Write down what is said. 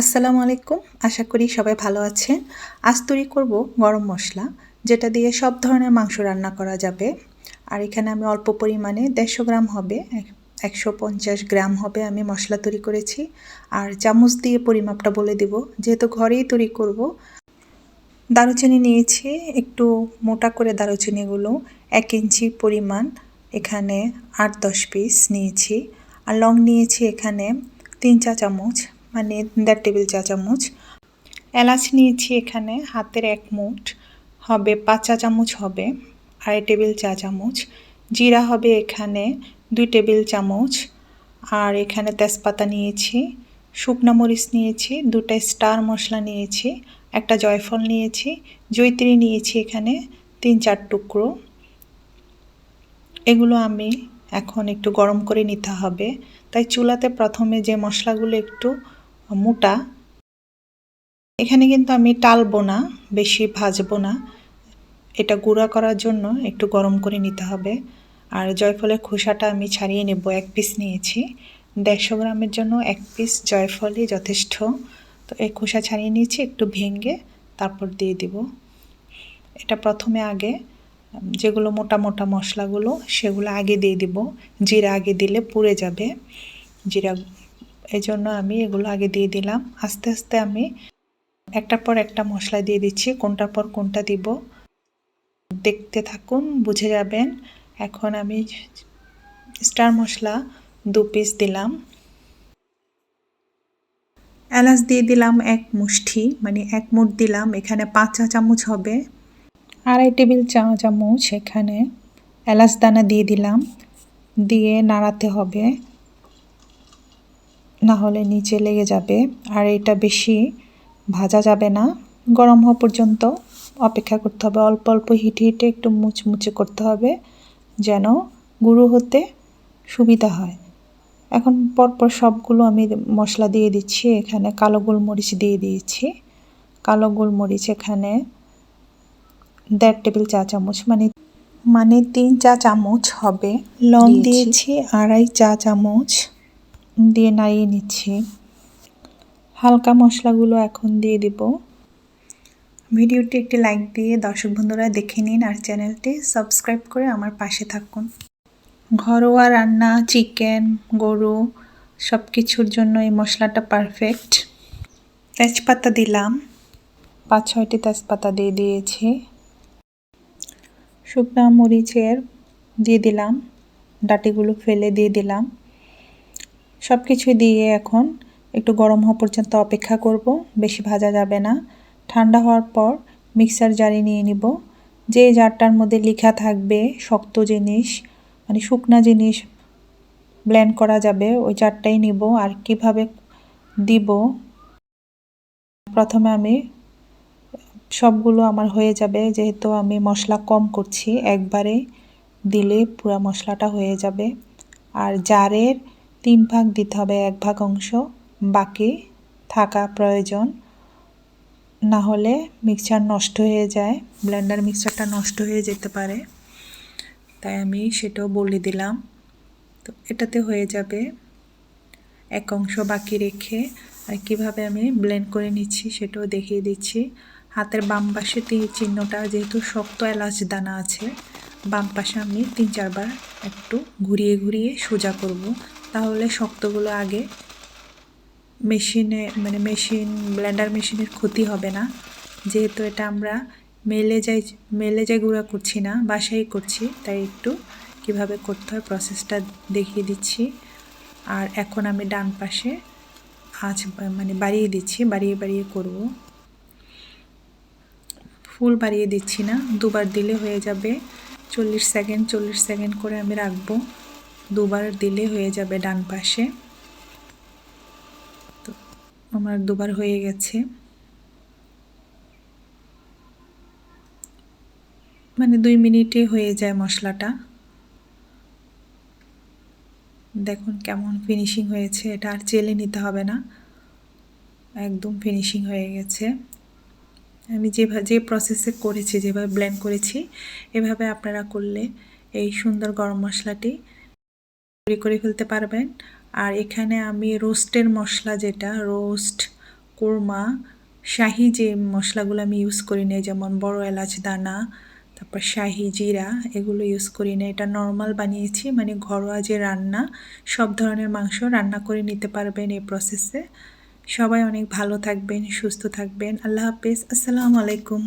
আসসালামু আলাইকুম। আশা করি সবাই ভালো আছেন। আজ তৈরি করব গরম মশলা, যেটা দিয়ে সব ধরনের মাংস রান্না করা যাবে। আর এখানে আমি অল্প পরিমাণে দেড়শো গ্রাম হবে একশো পঞ্চাশ গ্রাম হবে আমি মশলা তৈরি করেছি। আর চামচ দিয়ে পরিমাপটা বলে দেব। যেহেতু ঘরেই তৈরি করব, দারুচিনি নিয়েছি, একটু মোটা করে দারুচিনিগুলো, এক ইঞ্চি পরিমাণ। এখানে আট দশ পিস নিয়েছি। আর লং নিয়েছি এখানে তিন চা চামচ। মানে দেড় টেবিল চা চামচ এলাচ নিয়েছি এখানে, হাতের এক মুঠ। হবে পাঁচ চা চামচ হবে, আড়াই টেবিল চা চামচ জিরা হবে এখানে দুই টেবিল চামচ। আর এখানে তেজপাতা নিয়েছি, শুকনো মরিচ নিয়েছি, দুটা স্টার মশলা নিয়েছি, একটা জয়ফল নিয়েছি জৈত্রী নিয়েছি এখানে তিন চার টুকরো। এগুলো আমি এখন একটু গরম করে নিতে হবে। তাই চুলাতে প্রথমে যে মশলাগুলো একটু মোটা। এখানে কিন্তু আমি টালবো না, বেশি ভাজবো না। এটা গুঁড়া করার জন্য একটু গরম করে নিতে হবে। আর জয়ফলের খোসাটা আমি ছাড়িয়ে নেব, এক পিস নিয়েছি। দেড়শো গ্রামের জন্য এক পিস জয়ফলই যথেষ্ট। তো এই খোসা ছাড়িয়ে নিয়েছি, একটু ভেঙে তারপর দিয়ে দিব। এটা প্রথমে আগে, যেগুলো মোটা মোটা মশলাগুলো, সেগুলো আগে দিয়ে দিব। জিরা আগে দিলে পুড়ে যাবে। জিরা এই জন্য আমি এগুলো আগে দিয়ে দিলাম। আস্তে আস্তে আমি একটার পর একটা মশলা দিয়ে দিচ্ছি। কোনটার পর কোনটা দিব দেখতে থাকুন, বুঝে যাবেন। এখন আমি স্টার মশলা দু পিস দিলাম। এলাচ দিয়ে দিলাম এক মুষ্টি মানে এক মুঠ দিলাম। এখানে পাঁচ চা চামচ হবে। আড়াই টেবিল চা চামচ এখানে এলাচ দানা দিয়ে দিলাম। দিয়ে নাড়াতে হবে। না হলে নিচে লেগে যাবে। আর এটা বেশি ভাজা যাবে না। গরম হওয়া পর্যন্ত অপেক্ষা করতে হবে। অল্প অল্প হিটে হিটে একটু মুচমুচে করতে হবে যেন গুঁড়ো হতে সুবিধা হয়। এখন পরপর সবগুলো আমি মশলা দিয়ে দিচ্ছি। এখানে কালো গোলমরিচ দিয়ে দিয়েছি। কালো গোলমরিচ এখানে দেড় টেবিল চা চামচ মানে মানে তিন চা চামচ হবে। লং দিয়েছি আড়াই চা চামচ। দিয়ে নাড়িয়ে নিচ্ছি। হালকা মশলাগুলো এখন দিয়ে দিব। ভিডিওটি একটি লাইক দিয়ে দর্শক বন্ধুরা দেখে নিন আর চ্যানেলটি সাবস্ক্রাইব করে আমার পাশে থাকুন। ঘরোয়া রান্না, চিকেন, গরু সব কিছুর জন্য এই মশলাটা পারফেক্ট তেজপাতা দিলাম। পাঁচ ছয়টি তেজপাতা দিয়ে দিয়েছি। শুকনা মরিচের দিয়ে দিলাম। ডাটিগুলো ফেলে দিয়ে দিলাম। সব কিছু দিয়ে এখন একটু গরম হওয়া পর্যন্ত অপেক্ষা করব, বেশি ভাজা যাবে না। ঠান্ডা হওয়ার পর মিক্সার জারি নিয়ে নিব। যে জারটার মধ্যে লেখা থাকবে শক্ত জিনিস মানে শুকনা জিনিস ব্লেন্ড করা যাবে, ওই জারটাই নিব। আর কীভাবে দিব? প্রথমে আমি সবগুলো আমার হয়ে যাবে, যেহেতু আমি মশলা কম করছি, একবারে দিলে পুরা মশলাটা হয়ে যাবে। আর জারের তিন ভাগ দিতে হবে, এক ভাগ অংশ। বাকি থাকা প্রয়োজন, না হলে মিক্সচার নষ্ট হয়ে যায় ব্লেন্ডার মিক্সচারটা নষ্ট হয়ে যেতে পারে। তাই আমি সেটাও বলে দিলাম। তো এটাতে হয়ে যাবে এক অংশ বাকি রেখে, আর কীভাবে আমি ব্লেন্ড করে নিচ্ছি সেটাও দেখিয়ে দিচ্ছি। হাতের বাম পাশে তিন চিহ্নটা, যেহেতু শক্ত এলাচ দানা আছে, বাম পাশে আমি তিন চারবার একটু ঘুরিয়ে ঘুরিয়ে সোজা করব। তাহলে শক্তগুলো আগে মেশিনে মানে মেশিন, ব্লেন্ডার মেশিনের ক্ষতি হবে না। যেহেতু এটা আমরা মেলে যাই মেলে যাই গুঁড়া করছি না বাসাই করছি, তাই একটু কীভাবে করতে হয় প্রসেসটা দেখিয়ে দিচ্ছি। আর এখন আমি ডান পাশে আঁচ মানে বাড়িয়ে দিচ্ছি, বাড়িয়ে বাড়িয়ে করব। ফুল বাড়িয়ে দিচ্ছি না, দুবার দিলে হয়ে যাবে। চল্লিশ সেকেন্ড চল্লিশ সেকেন্ড করে আমি রাখব। দুবার দিলে হয়ে যাবে ডান পাশে। তো, আমার দুবার হয়ে গেছে। মানে দুই মিনিটে হয়ে যায় মশলাটা। দেখুন কেমন ফিনিশিং হয়েছে, এটা আর চেলে নিতে হবে না। একদম ফিনিশিং হয়ে গেছে। আমি যেভাবে যে প্রসেসে করেছি, যেভাবে ব্লেন্ড করেছি, এভাবে আপনারা করলে এই সুন্দর গরম মশলাটি তৈরি করে ফেলতে পারবেন। আর এখানে আমি রোস্টের মশলা যেটা, রোস্ট, কোরমা, শাহি যে মশলাগুলো আমি ইউজ করি না যেমন বড় এলাচ দানা, তারপর শাহি জিরা, এগুলো ইউজ করি না এটা নর্মাল বানিয়েছি মানে ঘরোয়া যে রান্না, সব ধরনের মাংস রান্না করে নিতে পারবেন এই প্রসেসে সবাই অনেক ভালো থাকবেন, সুস্থ থাকবেন। আল্লাহ হাফেজ। আসসালামু আলাইকুম।